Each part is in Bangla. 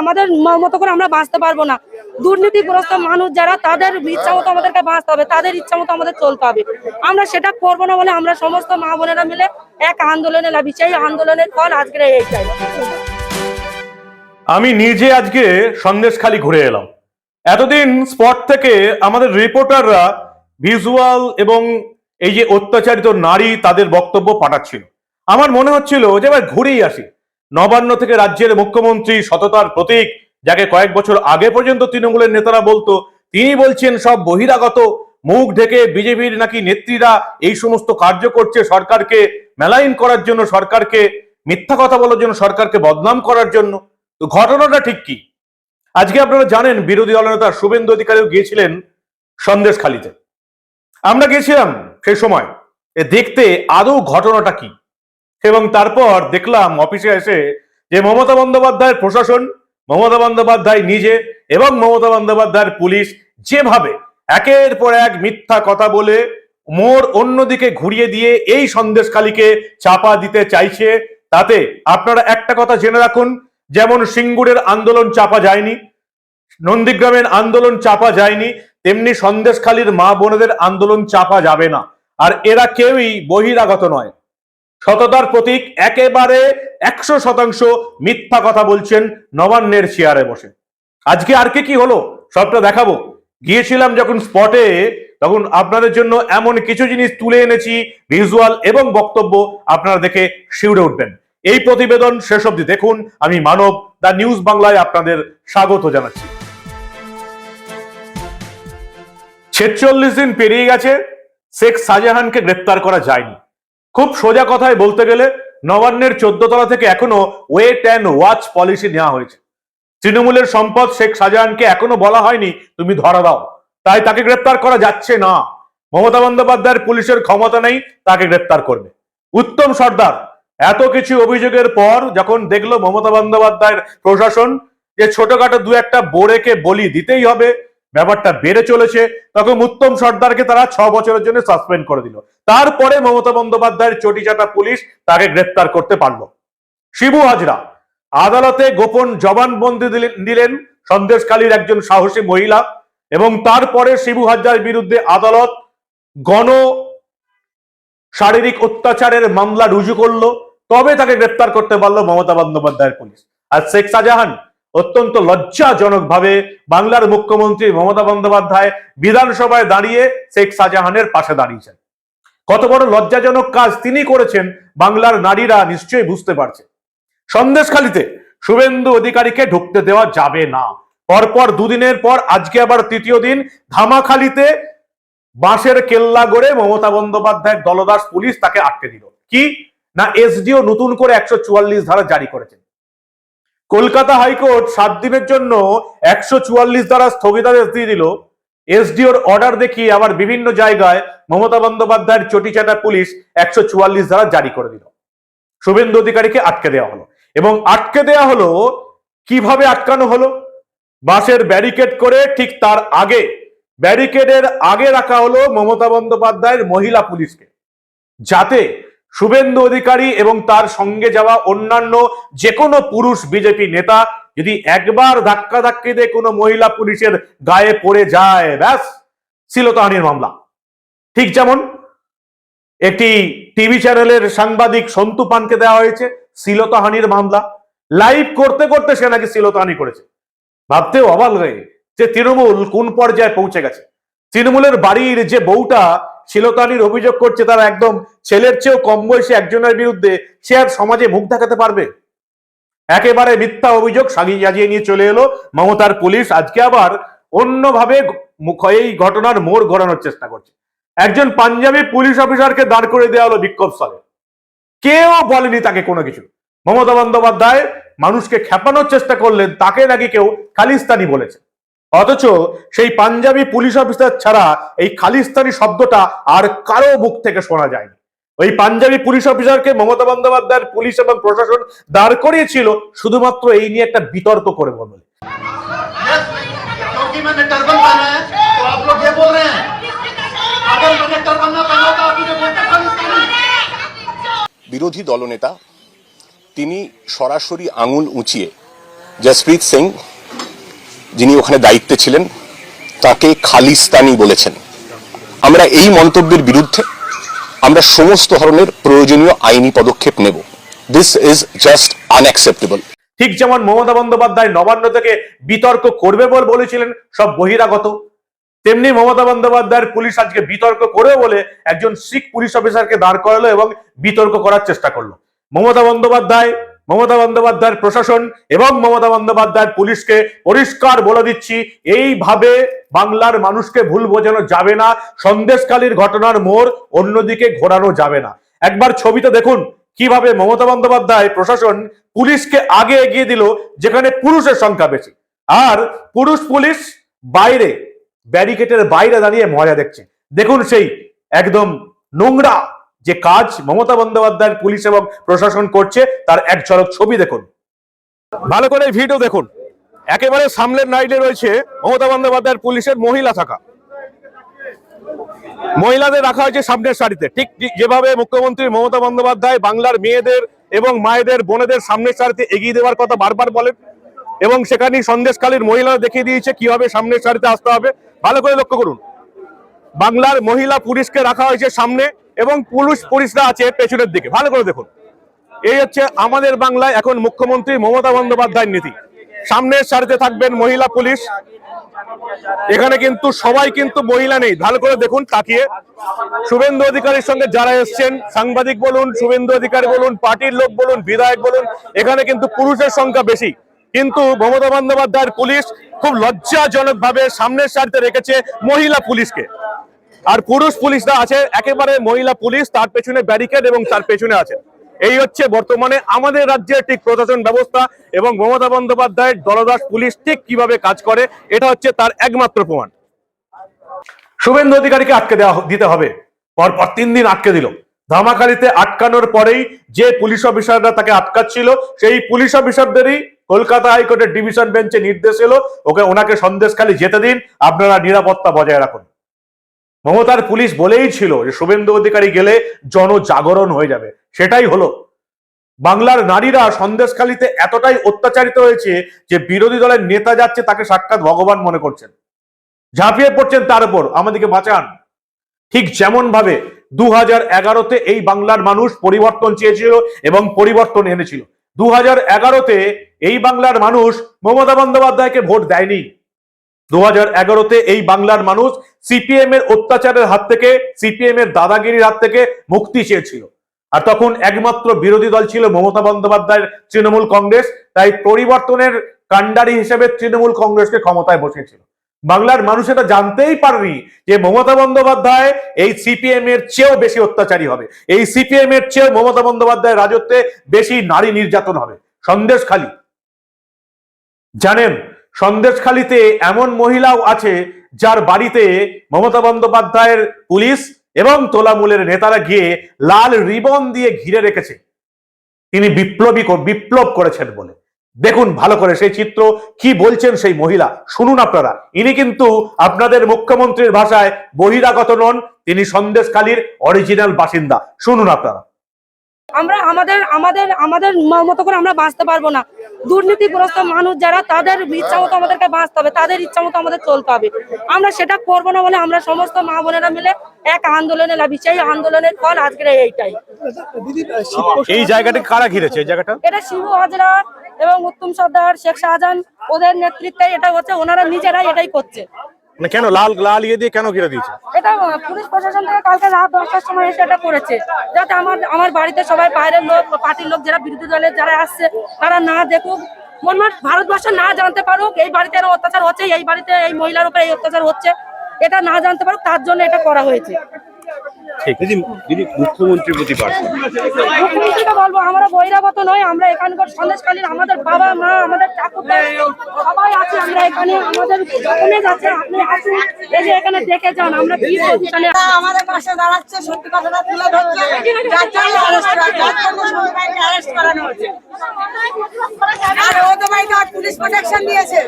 আমাদের মতো করে আমরা বাঁচতে পারব না। দুর্নীতিগ্রস্ত মানুষ যারা, তাদের ইচ্ছা মতো আমাদেরকে বাঁচতে হবে, তাদের ইচ্ছা মতো আমাদের চলতে হবে। আমরা সেটা করব না বলে আমরা সমস্ত মা বোনেরা মিলে এক আন্দোলনে লাভি সেই আন্দোলনের ফল এইটাই। আমি নিজে আজকে সন্দেশখালি ঘুরে এলাম। এতদিন স্পট থেকে আমাদের রিপোর্টাররা ভিজুয়াল এবং এই যে অত্যাচারিত নারী তাদের বক্তব্য পাঠাচ্ছিল। আমার মনে হচ্ছিল যে এবার ঘুরেই আসি। নবান্ন থেকে রাজ্যের মুখ্যমন্ত্রী সততার প্রতীক, যাকে কয়েক বছর আগে পর্যন্ত তৃণমূলের নেতারা বলতো, তিনি বলছেন সব বহিরাগত, মুখ ঢেকে বিজেপির নাকি নেত্রীরা এই সমস্ত কার্য করছে সরকারকে, মেলাইন করার জন্য সরকারকে, মিথ্যা কথা বলার জন্য সরকারকে বদনাম করার জন্য। তো ঘটনাটা ঠিক কি? আজকে আপনারা জানেন বিরোধী দলনেতা শুভেন্দু অধিকারীও গিয়েছিলেন সন্দেশখালিতে। আমরা গেছিলাম সেই সময় দেখতে আদৌ ঘটনাটা কি? এবং তারপর দেখলাম অফিসে এসে যে মমতা বন্দ্যোপাধ্যায়ের প্রশাসন, মমতা বন্দ্যোপাধ্যায় নিজে এবং মমতা বন্দ্যোপাধ্যায়ের পুলিশ যেভাবে একের পর এক মিথ্যা কথা বলে মোর অন্যদিকে ঘুরিয়ে দিয়ে এই সন্দেশখালীকে চাপা দিতে চাইছে, তাতে আপনারা একটা কথা জেনে রাখুন, যেমন সিঙ্গুরের আন্দোলন চাপা যায়নি, নন্দীগ্রামের আন্দোলন চাপা যায়নি, তেমনি সন্দেশখালীর মা বোনেদের আন্দোলন চাপা যাবে না। আর এরা কেউই বহিরাগত নয়। সততার প্রতীক একেবারে একশো শতাংশ মিথ্যা কথা বলছেন নবান্নের চেয়ারে বসে। আজকে আর কি কি হলো? সবটা দেখাবো। গিয়েছিলাম যখন স্পটে তখন আপনাদের জন্য এমন কিছু জিনিস তুলে এনেছি ভিজুয়াল এবং বক্তব্য আপনারা দেখে শিউরে উঠবেন। এই প্রতিবেদন শেষ অবধি দেখুন। আমি মানব, দা নিউজ বাংলায় আপনাদের স্বাগত জানাচ্ছি। ছেচল্লিশ দিন পেরিয়ে গেছে, শেখ শাহজাহানকে গ্রেপ্তার করা যায়নি। খুব সোজা কথায় বলতে গেলে নবান্নের চোদ্দ তলা থেকে এখনও ওয়েট অ্যান্ড ওয়াচ পলিসি নেওয়া হয়েছে। তৃণমূলের সম্পদ শেখ শাহজাহানকে এখনও বলা হয়নি, তুমি ধরা দাও। তাই তাকে গ্রেপ্তার করা যাচ্ছে না। মমতা বন্দ্যোপাধ্যায়ের পুলিশের ক্ষমতা নেই, তাকে গ্রেপ্তার করবে। উত্তম সর্দার, এত কিছু অভিযোগের পর যখন দেখল মমতা বন্দ্যোপাধ্যায়ের প্রশাসন, যে ছোটখাটো দু একটা বোরেকে বলি দিতেই হবে ব্যাপারটা বেড়ে চলেছে, তখন উত্তম সর্দারকে তারা ছ বছরের জন্য সাসপেন্ড করে দিল। তারপরে মমতা বন্দ্যোপাধ্যায়ের চটিচাটা পুলিশ তাকে গ্রেপ্তার করতে পারল। শিবু হাজরা, আদালতে গোপন জবানবন্দি দিলেন সন্দেশকালীর একজন সাহসী মহিলা এবং তারপরে শিবু হাজরার বিরুদ্ধে আদালত গণ শারীরিক অত্যাচারের মামলা রুজু করল, তবে তাকে গ্রেপ্তার করতে পারল মমতা বন্দ্যোপাধ্যায়ের পুলিশ। আর শেখ শাহজাহান অত্যন্ত লজ্জাজনক ভাবে বাংলার মুখ্যমন্ত্রী মমতা বন্দ্যোপাধ্যায় বিধানসভায় দাঁড়িয়ে শেখ শাহজাহানের পাশে দাঁড়িয়েছেন। কত বড় লজ্জাজনক কাজ তিনি করেছেন, বাংলার নারীরা নিশ্চয়ই বুঝতে পারছে। সন্দেশখালিতে শুভেন্দু অধিকারীকে ঢুকতে দেওয়া যাবে না। পরপর দুদিনের পর আজকে আবার তৃতীয় দিন ধামাখালিতে বাঁশের কেল্লা গড়ে মমতা বন্দ্যোপাধ্যায়ের দলদাস পুলিশ তাকে আটকে দিল। কি? না এসডিও নতুন করে একশো চুয়াল্লিশ ধারা জারি করেছেন? কলকাতা হাইকোর্ট সাত দিনের জন্য একশো চুয়াল্লিশ ধারা স্থগিতাদেশ দিয়ে দিল। এসডিওর অর্ডার দেখিয়ে আবার বিভিন্ন জায়গায় মমতা বন্দ্যোপাধ্যায়ের চটিচাটা পুলিশ একশো চুয়াল্লিশ দ্বারা জারি করে দিল। শুভেন্দু অধিকারীকে আটকে দেওয়া হলো এবং আটকে দেওয়া হলো কীভাবে আটকানো হলো? বাসের ব্যারিকেড করে ঠিক তার আগে, ব্যারিকেডের আগে রাখা হলো মমতা বন্দ্যোপাধ্যায়ের মহিলা পুলিশকে। যাতে শুভেন্দু অধিকারী এবং তার সঙ্গে যাওয়া অন্যান্য যে কোনো পুরুষ বিজেপি নেতা যদি একবার ধাক্কা ধাক্কি দিয়ে কোনো মহিলা পুলিশের গায়ে পড়ে যায়, ব্যাস শিলতাহানির মামলা। ঠিক যেমন একটি টিভি চ্যানেলের সাংবাদিক সন্তু পানকে দেওয়া হয়েছে শিলতাহানির মামলা। লাইভ করতে করতে সে নাকি শিলতাহানি করেছে। ভাবতেও অবাল হয়ে যে তৃণমূল কোন পর্যায়ে পৌঁছে গেছে। তৃণমূলের বাড়ির যে বউটা শিলতানির অভিযোগ করছে তারা একদম ছেলের চেয়েও কম বয়সী একজনের বিরুদ্ধে সে আর সমাজে মুখ দেখাতে পারবে। একেবারে মিথ্যা অভিযোগ সাজিয়ে সাজিয়ে নিয়ে চলে এলো মমতার পুলিশ। আজকে আবার অন্যভাবে এই ঘটনার মোড় ঘোরানোর চেষ্টা করছে। একজন পাঞ্জাবি পুলিশ অফিসারকে দাঁড় করে দেওয়া হলো বিক্ষোভ স্থলে। কেউ বলেনি তাকে কোনো কিছু। মমতা বন্দ্যোপাধ্যায় মানুষকে খেপানোর চেষ্টা করলেন, তাকে নাকি কেউ খালিস্তানি বলেছে। অথচ সেই পাঞ্জাবি পুলিশ অফিসার ছাড়া এই খালিস্তানি শব্দটা আর কারও মুখ থেকে শোনা যায়নি। ওই পাঞ্জাবি পুলিশ অফিসারকে মমতা বন্দ্যোপাধ্যায়ের পুলিশ এবং প্রশাসন দাঁড় করিয়েছিল শুধুমাত্র এই নিয়ে একটা বিতর্ক করে বলে বিরোধী দলনেতা, তিনি সরাসরি আঙুল উঁচিয়ে জসপ্রীত সিং যিনি ওখানে দায়িত্বে ছিলেন, তাকে খালিস্তানি বলেছেন। আমরা এই মন্তব্যের বিরুদ্ধে আমরা সমস্ত ধরনের প্রয়োজনীয় আইনি পদক্ষেপ নেব। দিস ইজ জাস্ট আনঅ্যাকসেপ্টেবল ঠিক যেমন মমতা বন্দ্যোপাধ্যায় নবান্ন থেকে বিতর্ক করবে বলে বলেছিলেন, সব বহিরাগত। তেমনি মমতা বন্দ্যোপাধ্যায়ের পুলিশ আজকে বিতর্ক করবে বলে একজন শিখ পুলিশ অফিসারকে দাঁড় করালো এবং বিতর্ক করার চেষ্টা করল। মমতা বন্দ্যোপাধ্যায় মমতা বন্দ্যোপাধ্যায়ের প্রশাসন এবং মমতা বন্দ্যোপাধ্যায়ের পুলিশকে পরিষ্কার বলে দিচ্ছি, এইভাবে বাংলার মানুষকে ভুল বোঝানো যাবে না, সন্দেশকালীর ঘটনার মোড় অন্যদিকে ঘোরানো যাবে না। একবার ছবিতে দেখুন কীভাবে মমতা বন্দ্যোপাধ্যায় প্রশাসন পুলিশকে আগে এগিয়ে দিল, যেখানে পুরুষের সংখ্যা বেশি। আর পুরুষ পুলিশ বাইরে ব্যারিকেটের বাইরে দাঁড়িয়ে মজা দেখছে। দেখুন সেই একদম নোংরা যে কাজ মমতা বন্দ্যোপাধ্যায়ের পুলিশ এবং প্রশাসন করছে, তার এক ঝলক ছবি দেখুন। ভালো করে ভিডিও দেখুন। একেবারে সামনের নাইটে রয়েছে মমতা বন্দ্যোপাধ্যায়ের পুলিশের মহিলা থাকা। মহিলাদের রাখা হয়েছে সামনের সারিতে। ঠিক যেভাবে মুখ্যমন্ত্রী মমতা বন্দ্যোপাধ্যায় বাংলার মেয়েদের এবং মায়েদের, বোনেদের সামনের সারিতে এগিয়ে দেওয়ার কথা বারবার বলেন এবং সেখানে সন্দেশকালীর মহিলারা দেখিয়ে দিয়েছে কীভাবে সামনের সারিতে আসতে হবে। ভালো করে লক্ষ্য করুন। বাংলার মহিলা পুলিশকে রাখা হয়েছে সামনে। এবং পুরুষ পুলিশরা আছে পেছনের দিকে। ভালো করে দেখুন। এই হচ্ছে আমাদের বাংলায় এখন মুখ্যমন্ত্রী মমতা বন্দ্যোপাধ্যায়ের নীতি। সামনের সারিতে থাকবেন মহিলা পুলিশ। এখানে কিন্তু সবাই কিন্তু মহিলা নেই। ভালো করে দেখুন, তাকিয়ে। শুভেন্দু অধিকারীর সঙ্গে যারা এসছেন, সাংবাদিক বলুন, শুভেন্দু অধিকারী বলুন, পার্টির লোক বলুন, বিধায়ক বলুন, এখানে কিন্তু পুরুষের সংখ্যা বেশি। কিন্তু মমতা বন্দ্যোপাধ্যায়ের পুলিশ খুব লজ্জাজনক ভাবে সামনের সারিতে রেখেছে মহিলা পুলিশকে। আর পুরুষ পুলিশরা আছে, একেবারে মহিলা পুলিশ, তার পেছনে ব্যারিকেড এবং তার পেছনে আছে। এই হচ্ছে বর্তমানে আমাদের রাজ্যের ঠিক প্রশাসন ব্যবস্থা এবং মমতা বন্দ্যোপাধ্যায়ের দলদাস পুলিশ ঠিক কীভাবে কাজ করে, এটা হচ্ছে তার একমাত্র প্রমাণ। শুভেন্দু অধিকারীকে আটকে দেওয়া দিতে হবে। পরপর তিন দিন আটকে দিল। ধামাকালিতে আটকানোর পরেই যে পুলিশ অফিসাররা তাকে আটকাচ্ছিল, সেই পুলিশ অফিসারদেরই কলকাতা হাইকোর্টের ডিভিশন বেঞ্চে নির্দেশ এলো। ওকে ওনাকে সন্দেশখালি যেতে দিন, আপনারা নিরাপত্তা বজায় রাখুন। মমতার পুলিশ বলেই ছিল যে শুভেন্দু অধিকারী গেলে জনজাগরণ হয়ে যাবে। সেটাই হলো। বাংলার নারীরা সন্দেশখালিতে এতটাই অত্যাচারিত হয়েছে যে বিরোধী দলের নেতা যাচ্ছে তাকে সাক্ষাৎ ভগবান মনে করছেন। ঝাঁপিয়ে পড়ছেন তার উপর। আমাদেরকে বাঁচান। ঠিক যেমন ভাবে দু হাজার এগারোতে এই বাংলার মানুষ পরিবর্তন চেয়েছিল এবং পরিবর্তন এনেছিল। দু হাজার এগারোতে এই বাংলার মানুষ মমতা বন্দ্যোপাধ্যায়কে ভোট দেয়নি। দু হাজার এগারোতে এই বাংলার মানুষ সিপিএম এর অত্যাচারের হাত থেকে, সিপিএম এর দাদাগিরির হাত থেকে মুক্তি চেয়েছিল। আর তখন একমাত্র বিরোধী দল ছিল মমতা বন্দ্যোপাধ্যায়ের তৃণমূল কংগ্রেস, তাই পরিবর্তনের কাণ্ডারি হিসেবে তৃণমূল কংগ্রেসকে ক্ষমতায় বসেছিল। বাংলার মানুষ এটা জানতেই পারেনি যে মমতা বন্দ্যোপাধ্যায় এই সিপিএম এর চেয়েও বেশি অত্যাচারী হবে। এই সিপিএম এর চেয়েও মমতা বন্দ্যোপাধ্যায়ের রাজত্বে বেশি নারী নির্যাতন হবে। সন্দেশখালী জানেন সন্দেশখালীতে এমন মহিলাও আছে যার বাড়িতে মমতা বন্দ্যোপাধ্যায়ের পুলিশ এবং তোলামূলের নেতারা গিয়ে লাল রিবন দিয়ে ঘিরে রেখেছে। তিনি বিপ্লবী বিপ্লব করেছেন বলে। দেখুন ভালো করে সেই চিত্র, কি বলছেন সেই মহিলা। শুনুন আপনারা। ইনি কিন্তু আপনাদের মুখ্যমন্ত্রীর ভাষায় বহিরাগত নন, তিনি সন্দেশখালীর অরিজিনাল বাসিন্দা। শুনুন আপনারা। আমরা আমাদের আমাদের আমাদের মতো করে আমরা বাঁচতে পারব না। দুর্নীতিগ্রস্ত মানুষ যারা তাদের ইচ্ছা মতো আমাদেরকে বাঁচতে হবে তাদের ইচ্ছা মতো আমাদের চলতে হবে। আমরা সেটা করব না বলে আমরা সমস্ত মা বোনেরা মিলে এক আন্দোলনে লাভি সেই আন্দোলনের ফল আজকের এইটাই। এই জায়গাটি কারা ঘিরেছে? এই জায়গাটা? এটা শিবু হাজরা এবং উত্তম সর্দার শেখ শাহজাহান ওদের নেতৃত্বে এটা হচ্ছে ওনারা নিজেরাই এটাই করছে। মানে কেন লাল লাল ইয়ে দিয়ে কেন ঘিরে দিয়েছে? এটা পুলিশ প্রশাসন থেকে কালকে রাত দশটার সময় এসে এটা করেছে। যাতে আমার আমার বাড়িতে সবাই বাইরের লোক পার্টির লোক যারা বিরোধী দলের যারা আসছে, তারা না দেখুক। মনমার ভারতবর্ষ না জানতে পারুক, এই বাড়িতে অত্যাচার হচ্ছে, এই বাড়িতে এই মহিলার উপরে এই অত্যাচার হচ্ছে। এটা না জানতে পারুক, তার জন্য এটা করা হয়েছে। দিদি দিদি মুখ্যমন্ত্রীর প্রতি মুখ্যমন্ত্রীকে বলব আমরা বহিরাগত নয় আমরা এখানকার সন্দেশকালীন আমাদের বাবা মা আমাদের ঠাকুরদা সবাই আছে আমরা এখানে আমাদের ডকুমেন্ট আছে আপনি আসুন যে এখানে দেখে যান আমরা কি পজিশনে আমাদের পাশে দাঁড়াচ্ছে সত্যি কথাটা তুলে ধরছে। যার জন্য সবাইকে করানো হচ্ছে। আর ও তো ভাই তো পুলিশ প্রোটেকশন দিয়েছে।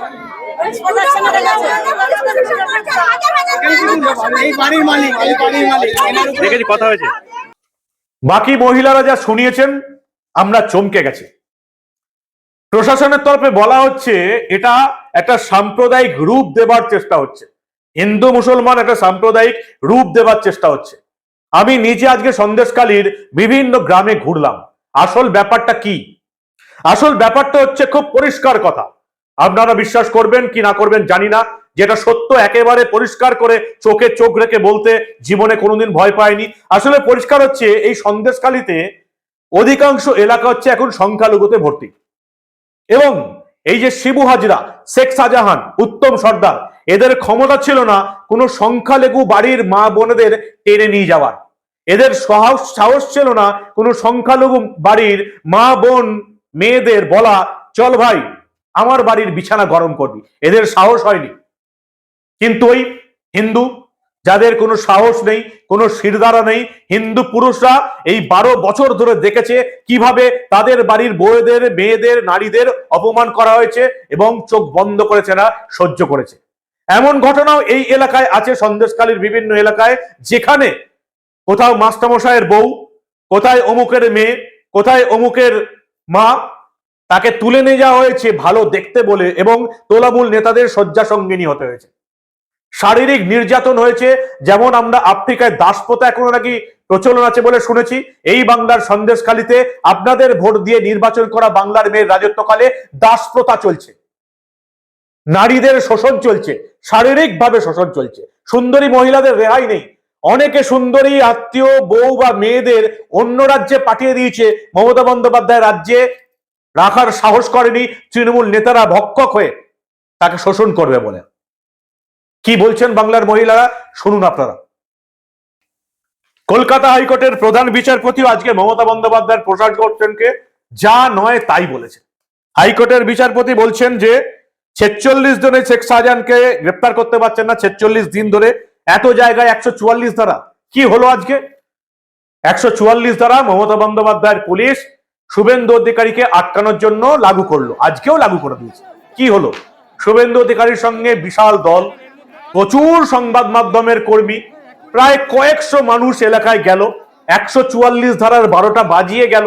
বাকি মহিলারা যা শুনিয়েছেন, আমরা চমকে গেছি। প্রশাসনের তরফে বলা হচ্ছে, এটা একটা সাম্প্রদায়িক রূপ দেবার চেষ্টা হচ্ছে। হিন্দু, মুসলমান একটা সাম্প্রদায়িক রূপ দেবার চেষ্টা হচ্ছে। আমি নিজে আজকে সন্দেশকালীর বিভিন্ন গ্রামে ঘুরলাম। আসল ব্যাপারটা কি? আসল ব্যাপারটা হচ্ছে খুব পরিষ্কার কথা। আপনারা বিশ্বাস করবেন কি না করবেন জানি না। যেটা সত্য, একেবারে পরিষ্কার করে চোখে চোখ রেখে বলতে জীবনে কোনোদিন ভয় পায়নি আসলে পরিষ্কার হচ্ছে, এই সন্দেশকালীতে অধিকাংশ এলাকা হচ্ছে এখন সংখ্যালঘুতে ভর্তি। এবং এই যে শিবু হাজরা, শেখ শাহজাহান, উত্তম সর্দার, এদের ক্ষমতা ছিল না কোনো সংখ্যালঘু বাড়ির মা বোনেদের টেনে নিয়ে যাওয়ার। এদের সাহস সাহস ছিল না কোনো সংখ্যালঘু বাড়ির মা বোন, মেয়েদের বলা, চল ভাই আমার বাড়ির বিছানা গরম করবি। এদের সাহস হয়নি। কিন্তু ওই হিন্দু, যাদের কোনো সাহস নেই, কোনো শিরদারা নেই, হিন্দু পুরুষরা এই বারো বছর ধরে দেখেছে কীভাবে তাদের বাড়ির বউদের মেয়েদের, নারীদের অপমান করা হয়েছে এবং চোখ বন্ধ করেছে না, সহ্য করেছে। এমন ঘটনাও এই এলাকায় আছে সন্দেশকালীর বিভিন্ন এলাকায়, যেখানে কোথাও মাস্টারমশাইয়ের বউ, কোথায় অমুকের মেয়ে, কোথায় অমুকের মা তাকে তুলে নিয়ে যাওয়া হয়েছে ভালো দেখতে বলে এবং তোলামূল নেতাদের শয্যা সঙ্গিনী হতে হয়েছে। শারীরিক নির্যাতন হয়েছে, যেমন আমরা আফ্রিকায় দাসপ্রথা এখনও নাকি প্রচলন আছে বলে শুনেছি। এই বাংলার সন্দেশখালিতে আপনাদের ভোট দিয়ে নির্বাচন করা বাংলার মেয়ের রাজত্বকালে দাসপ্রথা চলছে। নারীদের শোষণ চলছে শারীরিক ভাবে শোষণ চলছে। সুন্দরী মহিলাদের রেহাই নেই। অনেকে সুন্দরী, আত্মীয়, বউ বা মেয়েদের অন্য রাজ্যে পাঠিয়ে দিয়েছে। মমতা বন্দ্যোপাধ্যায় রাজ্যে রাখার সাহস করেনি তৃণমূল নেতারা ভক্ষক হয়ে। তাকে শোষণ করবে বলে। কি বলছেন বাংলার মহিলারা? শুনুন আপনারা। কলকাতা হাইকোর্টের প্রধান বিচারপতিও আজকে মমতা বন্দ্যোপাধ্যায়ের প্রসাদ করছেনকে যা নয় তাই বলেছে হাইকোর্টের বিচারপতি বলছেন যে, ছেচল্লিশ জনে শেখ শাহজাহানকে গ্রেপ্তার করতে পারছেন না ছেচল্লিশ দিন ধরে। এত জায়গায় একশো চুয়াল্লিশ ধারা। কি হলো আজকে? একশো চুয়াল্লিশ ধারা মমতা বন্দ্যোপাধ্যায়ের পুলিশ শুভেন্দু অধিকারীকে আটকানোর জন্য লাগু করল। আজকেও লাগু করে দিয়েছে। কি হলো? শুভেন্দু অধিকারীর সঙ্গে বিশাল দল, প্রচুর সংবাদ মাধ্যমের কর্মী, প্রায় কয়েকশো মানুষ এলাকায় গেল, একশো চুয়াল্লিশ ধারার বারোটা বাজিয়ে গেল,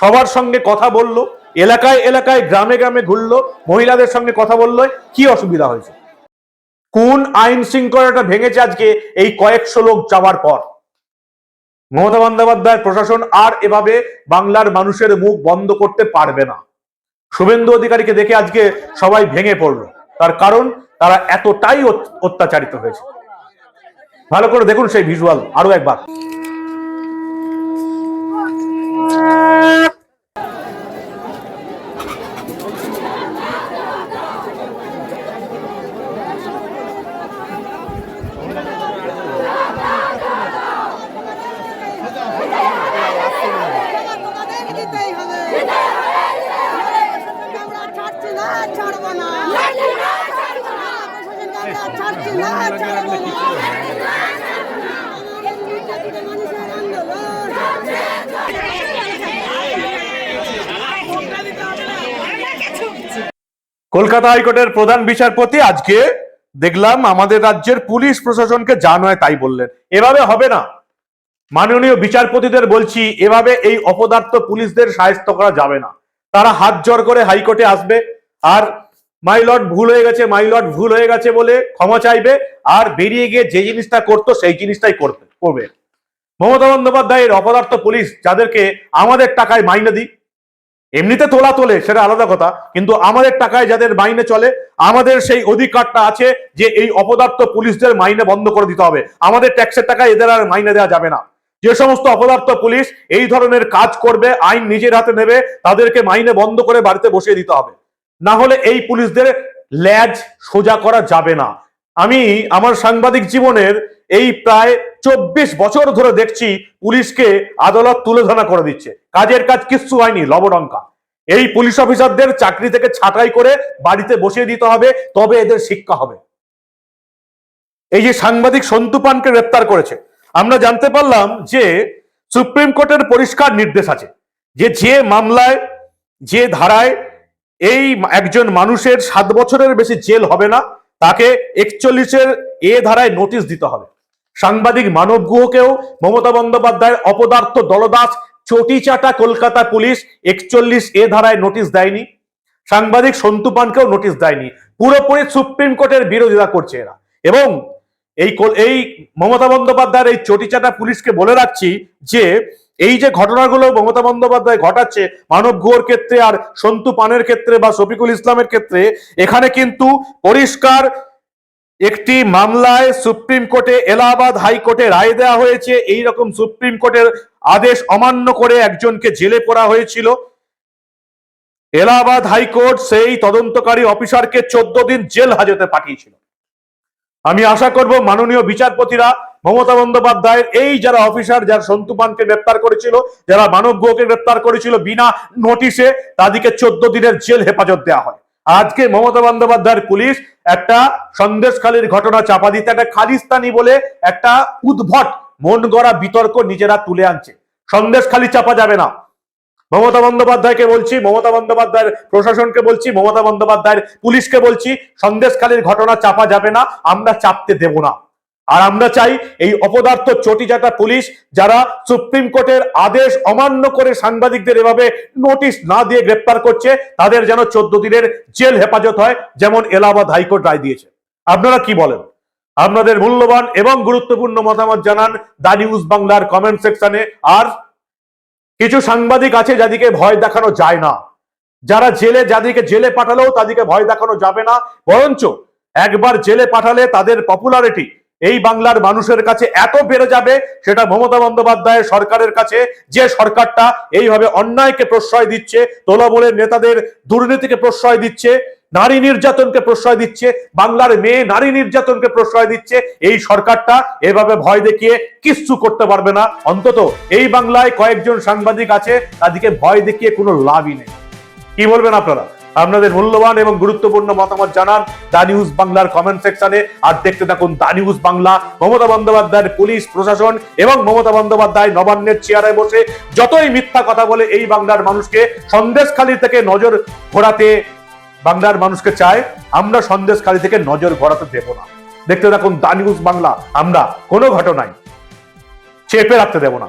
সবার সঙ্গে কথা বলল, এলাকায় এলাকায় গ্রামে গ্রামে ঘুরলো, মহিলাদের সঙ্গে কথা বলল, কি অসুবিধা হয়েছে? কোন আইন শৃঙ্খলাটা ভেঙেছে আজকে এই কয়েকশো লোক যাওয়ার পর? মমতা বন্দ্যোপাধ্যায়ের প্রশাসন আর এভাবে বাংলার মানুষের মুখ বন্ধ করতে পারবে না। শুভেন্দু অধিকারীকে দেখে আজকে সবাই ভেঙে পড়ল। তার কারণ, তারা এতটাই অত্যাচারিত হয়েছে। ভালো করে দেখুন সেই ভিজুয়াল আরও একবার তোমাদের দিতেই হবে আমরা ছাড়ছি না ছাড়বো না প্রশাসনকে আমরা ছাড়ছি না ছাড়বো না আমাদের নির্যাতিত মানুষের আন্দোলন কলকাতা হাইকোর্টের প্রধান বিচারপতি আজকে দেখলাম আমাদের রাজ্যের পুলিশ প্রশাসনকে যা নয় তাই বললেন। এভাবে হবে না। মাননীয় বিচারপতিদের বলছি, এভাবে এই অপদার্থ পুলিশদের সাহায্য করা যাবে না। তারা হাত জোর করে হাইকোর্টে আসবে আর মাইলট ভুল হয়ে গেছে মাইলট ভুল হয়ে গেছে বলে ক্ষমা চাইবে আর বেরিয়ে গিয়ে যে জিনিসটা করতো সেই জিনিসটাই করবে। করবে। মমতা বন্দ্যোপাধ্যায়ের অপদার্থ পুলিশ যাদেরকে আমাদের টাকায় মাইনে দিই এমনিতে তোলা তোলে, সেটা আলাদা কথা, কিন্তু আমাদের টাকায় যাদের মাইনে চলে, আমাদের সেই অধিকারটা আছে যে এই অপদার্থ পুলিশদের মাইনে বন্ধ করে দিতে হবে। আমাদের ট্যাক্সের টাকায় এদের আর মাইনে দেওয়া যাবে না। যে সমস্ত অপদার্থ পুলিশ এই ধরনের কাজ করবে, আইন নিজের হাতে নেবে, তাদেরকে মাইনে বন্ধ করে বাড়িতে বসিয়ে দিতে হবে। না হলে এই পুলিশদের ল্যাজ সোজা করা যাবে না। আমি আমার সাংবাদিক জীবনের এই প্রায় চব্বিশ বছর ধরে দেখছি পুলিশকে আদালত তুলে ধরা করে দিচ্ছে। কাজের কাজ কিচ্ছু হয়নি, লবডঙ্কা। এই পুলিশ অফিসারদের চাকরি থেকে ছাঁটাই করে বাড়িতে বসিয়ে দিতে হবে, তবে এদের শিক্ষা হবে। এই যে সাংবাদিক সন্তু পানকে গ্রেপ্তার করেছে, আমরা জানতে পারলাম যে সুপ্রিম কোর্টের পরিষ্কার নির্দেশ আছে যে যে মামলায়, যে ধারায় এই একজন মানুষের সাত বছরের বেশি জেল হবে না, তাকে একচল্লিশের এ ধারায় নোটিশ দিতে হবে। সাংবাদিক মানব গুহকেও মমতা বন্দ্যোপাধ্যায়ের অপদার্থ দলদাস চটিচাটা কলকাতা পুলিশ একচল্লিশ এ ধারায় নোটিশ দেয়নি। সাংবাদিক সন্তু পানকেও নোটিশ দেয়নি। পুরোপুরি সুপ্রিম কোর্টের বিরোধিতা করছে এরা। এবং এই এই মমতা বন্দ্যোপাধ্যায়ের এই চটিচাটা পুলিশকে বলে রাখছি যে, এই যে ঘটনাগুলো মমতা বন্দ্যোপাধ্যায় ঘটাচ্ছে মানব গুহর ক্ষেত্রে আর সন্তু পানের ক্ষেত্রে বা শফিকুল ইসলামের ক্ষেত্রে, এখানে কিন্তু পরিষ্কার একটি মামলায় সুপ্রিম কোর্টে, এলাহাবাদ হাইকোর্টে রায় দেওয়া হয়েছে। এই রকম সুপ্রিম কোর্টের আদেশ অমান্য করে একজনকে জেলে পড়া হয়েছিল। এলাহাবাদ হাইকোর্ট সেই তদন্তকারী অফিসারকে চোদ্দ দিন জেল হাজতে পাঠিয়েছিল। আমি আশা করব মাননীয় বিচারপতিরা, মমতা বন্দ্যোপাধ্যায়ের এই যারা অফিসার, যারা সন্তু পানকে গ্রেপ্তার করেছিল, যারা মানব গুহকে গ্রেপ্তার করেছিল বিনা নোটিশে, তাদেরকে চোদ্দ দিনের জেল হেফাজত দেওয়া হয়। আজকে মমতা বন্দ্যোপাধ্যায়ের পুলিশ একটা সন্দেশখালীর ঘটনা চাপা দিতে একটা খালিস্তানি বলে একটা উদ্ভট, মন গড়া বিতর্ক নিজেরা তুলে আনছে। সন্দেশখালী চাপা যাবে না। মমতা বন্দ্যোপাধ্যায়কে বলছি, মমতা বন্দ্যোপাধ্যায়ের প্রশাসনকে বলছি, মমতা বন্দ্যোপাধ্যায়ের পুলিশকে বলছি, সন্দেশখালীর ঘটনা চাপা যাবে না, আমরা চাপতে দেব না। আর আমরা চাই এই অপদার্থ চটিচাটা পুলিশ যারা সুপ্রিম কোর্টের আদেশ অমান্য করে সাংবাদিকদের এভাবে নোটিশ না দিয়ে গ্রেপ্তার করছে, তাদের যেন চোদ্দ দিনের জেল হেফাজত হয়, যেমন এলাহাবাদ হাইকোর্ট রায় দিয়েছে। আপনারা কি বলেন? আপনাদের মূল্যবান এবং গুরুত্বপূর্ণ মতামত জানান দা নিউজ বাংলার কমেন্ট সেকশনে। আর কিছু সাংবাদিক আছে যাদেরকে ভয় দেখানো যায় না। যারা জেলে যাদেরকে জেলে পাঠালেও তাদেরকে ভয় দেখানো যাবে না। বরঞ্চ একবার জেলে পাঠালে তাদের পপুলারিটি এই বাংলার মানুষের কাছে এত বেড়ে যাবে সেটা মমতা বন্দ্যোপাধ্যায়ের সরকারের কাছে। যে সরকারটা এইভাবে অন্যায়কে প্রশ্রয় দিচ্ছে, তোলাবলের নেতাদের দুর্নীতিকে প্রশ্রয় দিচ্ছে, নারী নির্যাতনকে প্রশ্রয় দিচ্ছে, বাংলার মেয়ে নারী নির্যাতনকে প্রশ্রয় দিচ্ছে, এই সরকারটা এভাবে ভয় দেখিয়ে কিচ্ছু করতে পারবে না। অন্তত এই বাংলায় কয়েকজন সাংবাদিক আছে, তাদেরকে ভয় দেখিয়ে কোনো লাভই নেই। কি বলবেন আপনারা? আপনাদের মূল্যবান এবং গুরুত্বপূর্ণ মতামত জানান দা নিউজ বাংলার কমেন্ট সেকশনে আর দেখতে থাকুন দা নিউজ বাংলা। মমতা বন্দ্যোপাধ্যায়ের পুলিশ, প্রশাসন এবং মমতা বন্দ্যোপাধ্যায় নবান্নের চেয়ারে বসে যতই মিথ্যা কথা বলে এই বাংলার মানুষকে সন্দেশখালী থেকে নজর ঘোরাতে বাংলার মানুষকে চায়, আমরা সন্দেশখালী থেকে নজর ঘোরাতে দেব না। দেখতে থাকুন দা নিউজ বাংলা, আমরা কোনো ঘটনায় চেপে রাখতে দেব না।